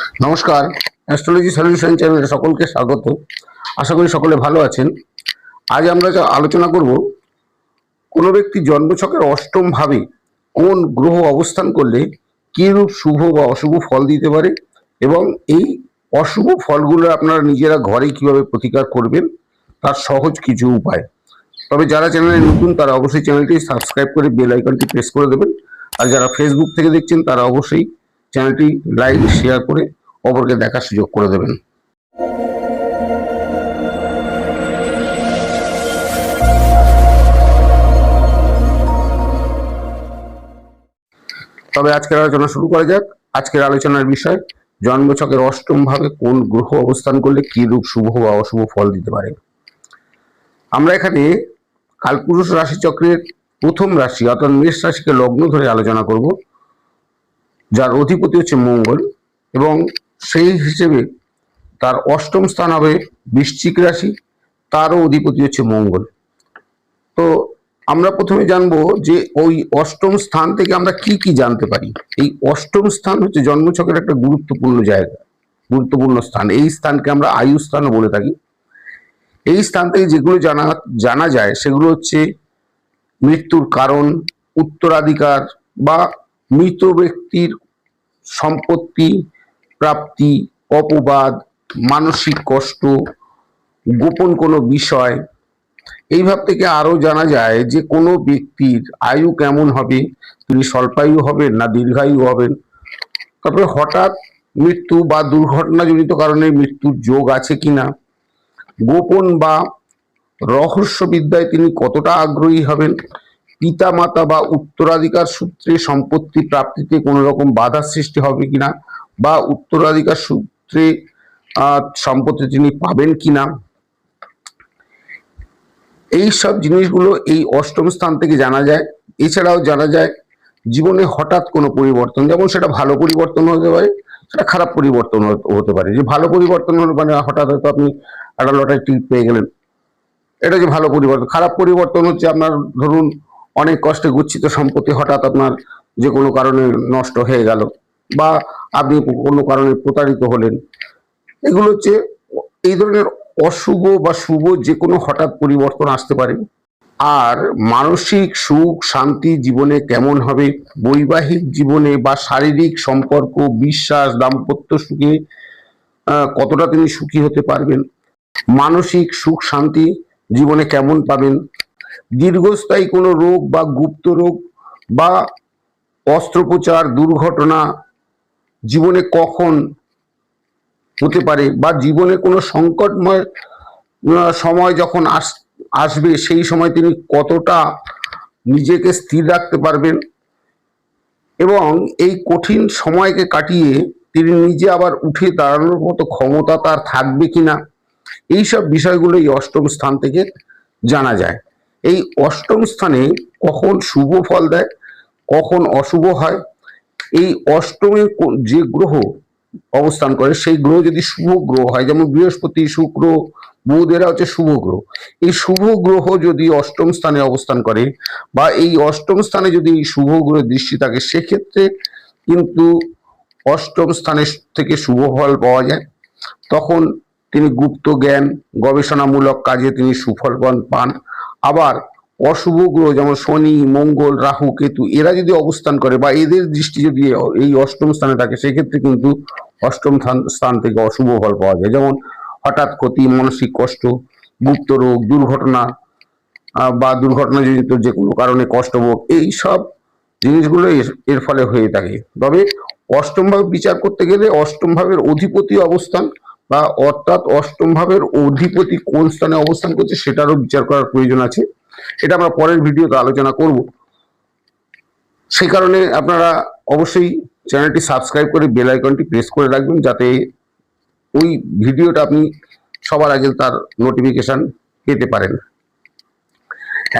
নমস্কার astrology solution চ্যানেলে সকলকে স্বাগত। আশা করি সকলে ভালো আছেন। আজ আমরা যা আলোচনা করব, কোনো ব্যক্তি জন্মছকের অষ্টম ভাবে কোন গ্রহ অবস্থান করলে কীরূপ শুভ বা অশুভ ফল দিতে পারে এবং এই অশুভ ফলগুলো আপনারা নিজেরা ঘরে কীভাবে প্রতিকার করবেন, তার সহজ কিছু উপায়। তবে যারা চ্যানেলে নতুন, তারা অবশ্যই চ্যানেলটি সাবস্ক্রাইব করে বেল আইকনটি প্রেস করে দেবেন। আর যারা ফেসবুক থেকে দেখছেন, তারা অবশ্যই চ্যানেলটি লাইক, শেয়ার করে অপরকে দেখার সুযোগ করে দেবেন। তবে আজকের আলোচনা শুরু করা যাক। আজকের আলোচনার বিষয় জন্মছকের অষ্টম ভাবে কোন গ্রহ অবস্থান করলে কি রূপ শুভ বা অশুভ ফল দিতে পারে? আমরা এখানে কালপুরুষ রাশিচক্রের প্রথম রাশি অর্থাৎ মেষ রাশিকে লগ্ন ধরে আলোচনা করব। যার অধিপতি হচ্ছে মঙ্গল এবং সেই হিসেবে তার অষ্টম স্থান হবে বৃশ্চিক রাশি, তারও অধিপতি হচ্ছে মঙ্গল। তো আমরা প্রথমে জানব যে ওই অষ্টম স্থান থেকে আমরা কি কি জানতে পারি? এই অষ্টম স্থান হচ্ছে জন্মছকের একটা গুরুত্বপূর্ণ জায়গা, গুরুত্বপূর্ণ স্থান। এই স্থানকে আমরা আয়ু স্থানও বলে থাকি। এই স্থান থেকে যেগুলো জানা জানা যায় সেগুলো হচ্ছে মৃত্যুর কারণ, উত্তরাধিকার বা মৃত ব্যক্তির সম্পত্তি, প্রাপ্তি, অপবাদ, মানসিক কষ্ট, গোপন কোনো বিষয় এইভাব থেকে আরও জানা যায় যে কোনো ব্যক্তির আয়ু কেমন হবে? তিনি স্বল্পায়ু হবেন না দীর্ঘায়ু হবেন? তারপরে হঠাৎ মৃত্যু বা দুর্ঘটনাজনিত কারণে মৃত্যুর যোগ আছে কিনা? গোপন বা রহস্য বিদ্যায় তিনি কতটা আগ্রহী হবেন? পিতা মাতা বা উত্তরাধিকার সূত্রে সম্পত্তি প্রাপ্তিতে কোনো রকম বাধা সৃষ্টি হবে কিনা বা উত্তরাধিকার সূত্রে সম্পত্তি তিনি পাবেন কিনা? এই সব জিনিসগুলো এই অষ্টম স্থান থেকে জানা যায়। এছাড়াও জানা যায়, জীবনে হঠাৎ কোনো পরিবর্তন, যেমন সেটা ভালো পরিবর্তন হতে পারে, সেটা খারাপ পরিবর্তন হতে- পারে। যে ভালো পরিবর্তন মানে হঠাৎ হয়তো আপনি একটা লটারি টিকিট পেয়ে গেলেন। এটা যে ভালো পরিবর্তন, খারাপ পরিবর্তন হচ্ছে আপনার, ধরুন অনেক কষ্টে গুচ্ছিত সম্পত্তি হঠাৎ আপনার যে কোনো কারণে নষ্ট হয়ে গেল বা আপনি কোনো কারণে প্রতারিত হলেন। এগুলো হচ্ছে এই ধরনের অশুভ বা শুভ যে কোনো হঠাৎ পরিবর্তন আসতে পারে। আর মানসিক সুখ, শান্তি জীবনে কেমন হবে? বৈবাহিক জীবনে বা শারীরিক সম্পর্ক, বিশ্বাস, দাম্পত্য সুখে কতটা তিনি সুখী হতে পারবেন? মানসিক সুখ, শান্তি জীবনে কেমন পাবেন? দীর্ঘস্থায়ী কোনো রোগ বা গুপ্ত রোগ বা অস্ত্রোপচার দুর্ঘটনা জীবনে কখন হতে পারে বা জীবনে কোনো সংকটময় সময় যখন আস, আসবে, সেই সময় তিনি কতটা নিজেকে স্থির রাখতে পারবেন এবং এই কঠিন সময়কে কাটিয়ে তিনি নিজে আবার উঠে দাঁড়ানোর মতো ক্ষমতা তার থাকবে কিনা, এইসব বিষয়গুলো এই অষ্টম স্থান থেকে জানা যায়। এই অষ্টম স্থানে কখন শুভ ফল দেয়, কখন অশুভ হয়, এই অষ্টমে যে গ্রহ অবস্থান করে, সেই গ্রহ যদি শুভ গ্রহ হয়, যেমন বৃহস্পতি, শুক্র, বুধ, এরা হচ্ছে শুভ গ্রহ। এই শুভ গ্রহ যদি অষ্টম স্থানে অবস্থান করে বা এই অষ্টম স্থানে যদি শুভ গ্রহ দৃষ্টি থাকে, সেক্ষেত্রে কিন্তু অষ্টম স্থানে থেকে শুভ ফল পাওয়া যায়। তখন তিনি গুপ্ত জ্ঞান, গবেষণামূলক কাজে তিনি সুফল পান। আবার অশুভ গ্রহ যেমন শনি, মঙ্গল, রাহু, কেতু, এরা যদি অবস্থান করে বা এদের দৃষ্টি যদি এই অষ্টম স্থানে থাকে, সেক্ষেত্রে কিন্তু অষ্টম স্থান- থেকে অশুভ ফল পাওয়া যায়। যেমন হঠাৎ ক্ষতি, মানসিক কষ্ট, গুপ্ত রোগ, দুর্ঘটনা বা দুর্ঘটনাজনিত যে কোনো কারণে কষ্টভোগ এই সব জিনিসগুলো এর- এর ফলে হয়ে থাকে। তবে অষ্টম ভাব বিচার করতে গেলে অষ্টম ভাবের অধিপতি অবস্থান বা অর্থাৎ অষ্টম ভাবের অধিপতি কোন স্থানে অবস্থান করছে সেটারও বিচার করার প্রয়োজন আছে। এটা আমরা পরের ভিডিওতে আলোচনা করব। সেই কারণে আপনারা অবশ্যই চ্যানেলটি সাবস্ক্রাইব করে বেল আইকনটি প্রেস করে রাখবেন যাতে ওই ভিডিওটা আপনি সবার আগে তার নোটিফিকেশন পেতে পারেন।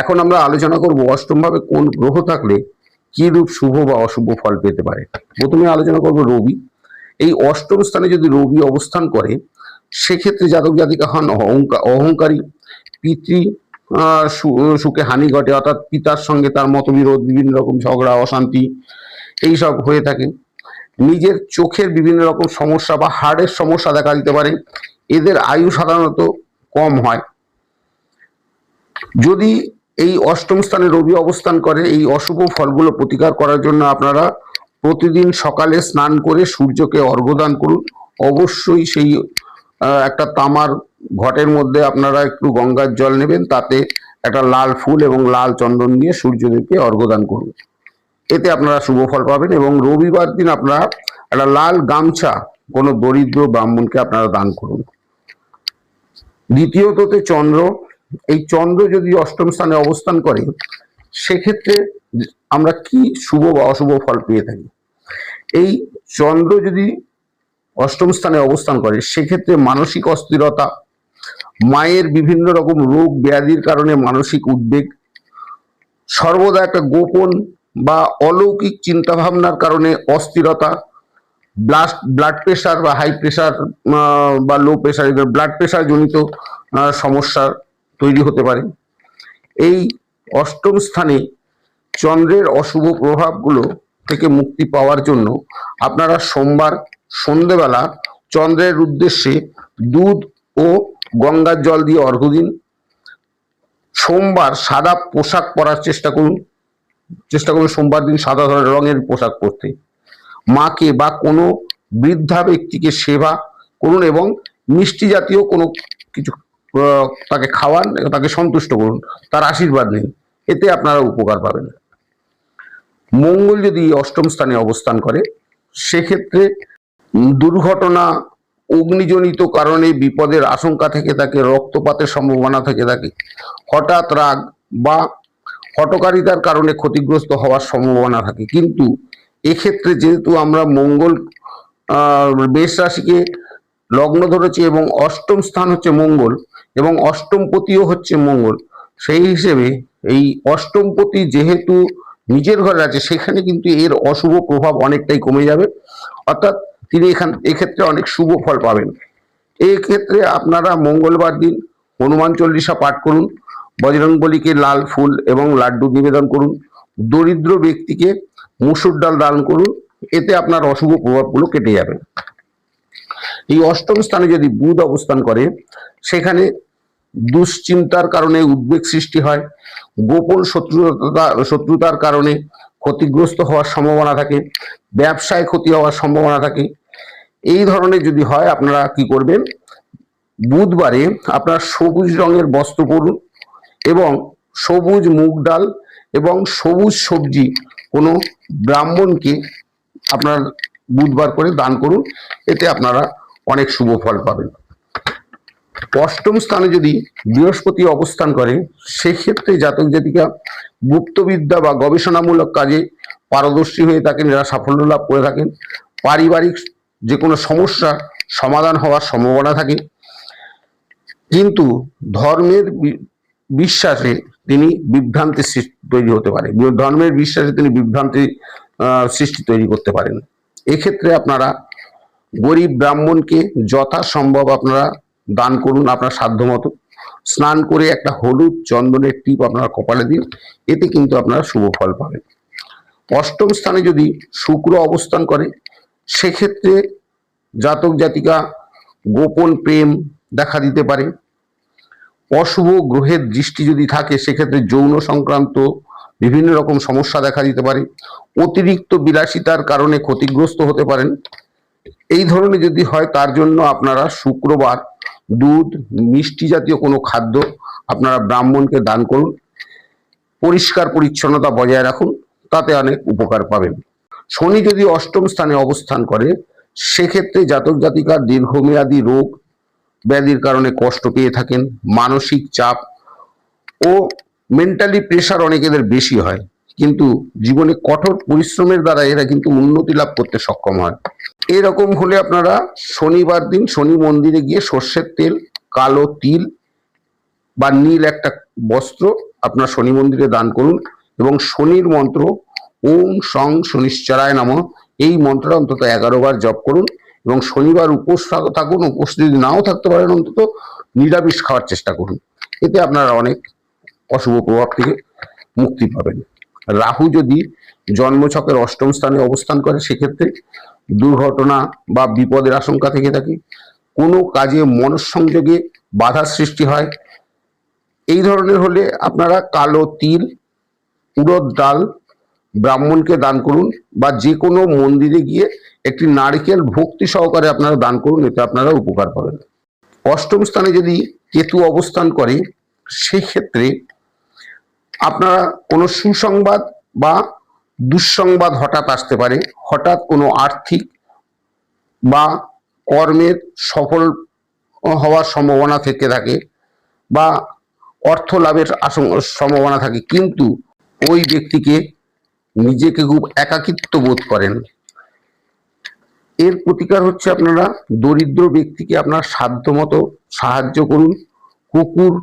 এখন আমরা আলোচনা করব অষ্টম ভাবে কোন গ্রহ থাকলে কি রূপ শুভ বা অশুভ ফল পেতে পারে। প্রথমে আলোচনা করব রবি। এই অষ্টম স্থানে যদি রবি অবস্থান করে, সেক্ষেত্রে জাতক জাতিকা হন অহংকা- অহংকারী, পিতৃ সুখে হানি ঘটে, অর্থাৎ পিতার সঙ্গে তার মতবিরোধ, বিভিন্ন রকম ঝগড়া, অশান্তি, এইসব হয়ে থাকে। নিজের চোখের বিভিন্ন রকম সমস্যা বা হার্টের সমস্যা দেখা দিতে পারে। এদের আয়ু সাধারণত কম হয়। যদি এই অষ্টম স্থানে রবি অবস্থান করে, এই অশুভ ফলগুলো প্রতিকার করার জন্য আপনারা প্রতিদিন সকালে স্নান করে সূর্যকে অর্ঘ্যদান করুন। অবশ্যই সেই একটা তামার ঘটের মধ্যে আপনারা একটু গঙ্গার জল নেবেন, তাতে একটা লাল ফুল এবং লাল চন্দন দিয়ে সূর্যদেবকে অর্ঘ্যদান করুন। এতে আপনারা শুভ ফল পাবেন এবং রবিবার দিন আপনারা একটা লাল গামছা, কোনো দরিদ্র ব্রাহ্মণকে আপনারা দান করুন। দ্বিতীয়ততে চন্দ্র। এই চন্দ্র যদি অষ্টম স্থানে অবস্থান করে, সেক্ষেত্রে আমরা কি শুভ বা অশুভ ফল পেয়ে থাকি? এই চন্দ্র যদি অষ্টম স্থানে অবস্থান করে, সেক্ষেত্রে মানসিক অস্থিরতা, মায়ের বিভিন্ন রকম রোগ ব্যাধির কারণে মানসিক উদ্বেগ, সর্বদা একটা গোপন বা অলৌকিক চিন্তা ভাবনার কারণে অস্থিরতা ব্লাড ব্লাড প্রেশার বা হাই প্রেশার বা লো প্রেশার ব্লাড প্রেশার জনিত সমস্যা তৈরি হতে পারে। এই অষ্টম স্থানে চন্দ্রের অশুভ প্রভাবগুলো থেকে মুক্তি পাওয়ার জন্য আপনারা সোমবার সন্ধেবেলা চন্দ্রের উদ্দেশ্যে দুধ ও গঙ্গার জল দিয়ে অর্ঘ্য দিন। সোমবার সাদা পোশাক পরার চেষ্টা করুন। চেষ্টা করুন সোমবার দিন সাদা রঙের পোশাক পরতে। মাকে বা কোনো বৃদ্ধা ব্যক্তিকে সেবা করুন এবং মিষ্টি জাতীয় কোনো কিছু তাকে খাওয়ান, তাকে সন্তুষ্ট করুন। তার আশীর্বাদ নিন। এতে আপনারা উপকার পাবেন। মঙ্গল যদি অষ্টম স্থানে অবস্থান করে, সেক্ষেত্রে দুর্ঘটনা, অগ্নিজনিত কারণে বিপদের আশঙ্কা থেকে থাকে রক্তপাতের সম্ভাবনা থেকে থাকে। হঠাৎ রাগ বা হটকারিতার কারণে ক্ষতিগ্রস্ত হওয়ার সম্ভাবনা থাকে। কিন্তু এক্ষেত্রে যেহেতু আমরা মঙ্গল মেষ রাশিকে লগ্ন ধরেছি এবং অষ্টম স্থান হচ্ছে মঙ্গল এবং অষ্টমপতিও হচ্ছে মঙ্গল, সেই হিসেবে এই অষ্টমপতি যেহেতু নিজের ঘরে আছে, সেখানে কিন্তু এর অশুভ প্রভাব অনেকটাই কমে যাবে। অর্থাৎ তিনি এখান, এক্ষেত্রে অনেক শুভ ফল পাবেন। এই ক্ষেত্রে আপনারা মঙ্গলবার দিন হনুমান চল্লিশা পাঠ করুন, বজরংবলীকে লাল ফুল এবং লাড্ডু নিবেদন করুন, দরিদ্র ব্যক্তিকে মুসুর ডাল দান করুন, এতে আপনার অশুভ প্রভাবগুলো কেটে যাবে। এই অষ্টম স্থানে যদি বুধ অবস্থান করে, সেখানে দুশ্চিন্তার কারণে উদ্বেগ সৃষ্টি হয়, গোপন শত্রুতা, শত্রুতার কারণে ক্ষতিগ্রস্ত হওয়ার সম্ভাবনা থাকে, ব্যবসায় ক্ষতি হওয়ার সম্ভাবনা থাকে। এই ধরনের যদি হয়, আপনারা কি করবেন? বুধবারে আপনার সবুজ রঙের বস্ত্র পরুন এবং সবুজ মুগ ডাল এবং সবুজ সবজি কোনো ব্রাহ্মণকে আপনার বুধবার করে দান করুন, এতে আপনারা অনেক শুভ ফল পাবেন। অষ্টম স্থানে যদি বৃহস্পতি অবস্থান করে, সেক্ষেত্রে জাতক জাতিকা গুপ্তবিদ্যা বা গবেষণামূলক কাজে পারদর্শী হয়ে থাকেন, যারা সাফল্য লাভ করে থাকেন। পারিবারিক যে কোনো সমস্যা সমাধান হওয়ার সম্ভাবনা থাকে। কিন্তু ধর্মের বিশ্বাসে তিনি বিভ্রান্তি তৈরি হতে পারে ধর্মের বিশ্বাসে তিনি বিভ্রান্তি সৃষ্টি তৈরি করতে পারেন। এক্ষেত্রে আপনারা গরিব ব্রাহ্মণকে যথাসম্ভব আপনারা দান করুন আপনার সাধ্যমতো স্নান করে একটা হলুদ চন্দনের টিপ আপনারা কপালে দিন, এতে কিন্তু আপনারা শুভ ফল পাবেন। অষ্টম স্থানে যদি শুক্র অবস্থান করে, সেক্ষেত্রে জাতক জাতিকা গোপন প্রেম দেখা দিতে পারে। অশুভ গ্রহের দৃষ্টি যদি থাকে, সেক্ষেত্রে যৌন সংক্রান্ত বিভিন্ন রকম সমস্যা দেখা দিতে পারে। অতিরিক্ত বিলাসিতার কারণে ক্ষতিগ্রস্ত হতে পারেন। এই ধরনের যদি হয়, তার জন্য আপনারা শুক্রবার দুধ, মিষ্টি জাতীয় কোনো খাদ্য আপনারা ব্রাহ্মণকে দান করুন। পরিষ্কার পরিচ্ছন্নতা বজায় রাখুন, তাতে অনেক উপকার পাবেন। শনি যদি অষ্টম স্থানে অবস্থান করে, সেক্ষেত্রে জাতক জাতিকার দীর্ঘমেয়াদী রোগ ব্যাধির কারণে কষ্ট পেয়ে থাকেন, মানসিক চাপ ও মেন্টালি প্রেশার অনেকেদের বেশি হয়। কিন্তু জীবনে কঠোর পরিশ্রমের দ্বারা এরা কিন্তু উন্নতি লাভ করতে সক্ষম হয়। এরকম হলে আপনারা শনিবার দিন শনি মন্দিরে গিয়ে সর্ষের তেল, কালো তিল বা নীল একটা বস্ত্র আপনার শনি মন্দিরে দান করুন এবং শনির মন্ত্র ওম সং শনিশ্চরায় নাম। এই মন্ত্রটা অন্তত এগারো বার জপ করুন এবং শনিবার উপোস থাকুন, উপোস যদি নাও থাকতে পারেন অন্তত নিরামিষ খাওয়ার চেষ্টা করুন। এতে আপনারা অনেক অশুভ প্রভাব থেকে মুক্তি পাবেন। রাহু যদি জন্মছকের অষ্টম স্থানে অবস্থান করে, সেক্ষেত্রে দুর্ঘটনা বা বিপদের আশঙ্কা থেকে থাকে। কোনো কাজে মনঃসংযোগে বাধা সৃষ্টি হয়। এই ধরনের হলে আপনারা কালো তিল, উড়দ ডাল ব্রাহ্মণকে দান করুন বা যে কোনো মন্দিরে গিয়ে একটি নারকেল ভক্তি সহকারে আপনারা দান করুন, এতে আপনারা উপকার পাবেন। অষ্টম স্থানে যদি কেতু অবস্থান করে, সেই ক্ষেত্রে আপনারা কোনো সুসংবাদ বা দুঃসংবাদ হঠাৎ আসতে পারে, হঠাৎ কোনো আর্থিক বা কর্মের সফল হওয়ার সম্ভাবনা থেকে থাকে বা অর্থ লাভের সম্ভাবনা থাকে। কিন্তু ওই ব্যক্তিকে নিজেকে খুব একাকিত্ব বোধ করেন। এর প্রতিকার হচ্ছে আপনারা দরিদ্র ব্যক্তিকে আপনার সাধ্যমতো সাহায্য করুন। কুকুর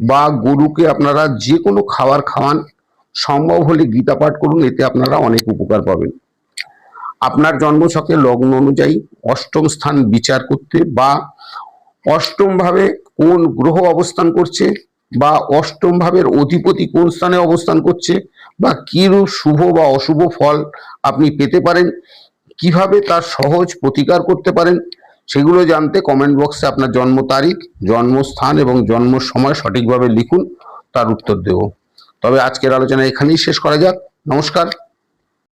বা গরুকে আপনারা যে কোনো খাবার খাওয়ান সম্ভব হলে গীতা পাঠ করুন, এতে আপনারা অনেক উপকার পাবেন। আপনার জন্মছকে লগ্ন অনুযায়ী অষ্টম স্থান বিচার করতে বা অষ্টম ভাবে কোন গ্রহ অবস্থান করছে বা অষ্টম ভাবের অধিপতি কোন স্থানে অবস্থান করছে বা কিরূপ শুভ বা অশুভ ফল আপনি পেতে পারেন, কীভাবে তার সহজ প্রতিকার করতে পারেন, সেগুলো জানতে কমেন্ট বক্সে আপনার জন্ম তারিখ, জন্মস্থান এবং জন্ম সময় সঠিকভাবে লিখুন, তার উত্তর দেব। তবে আজকের আলোচনা এখানেই শেষ করা যাক। নমস্কার।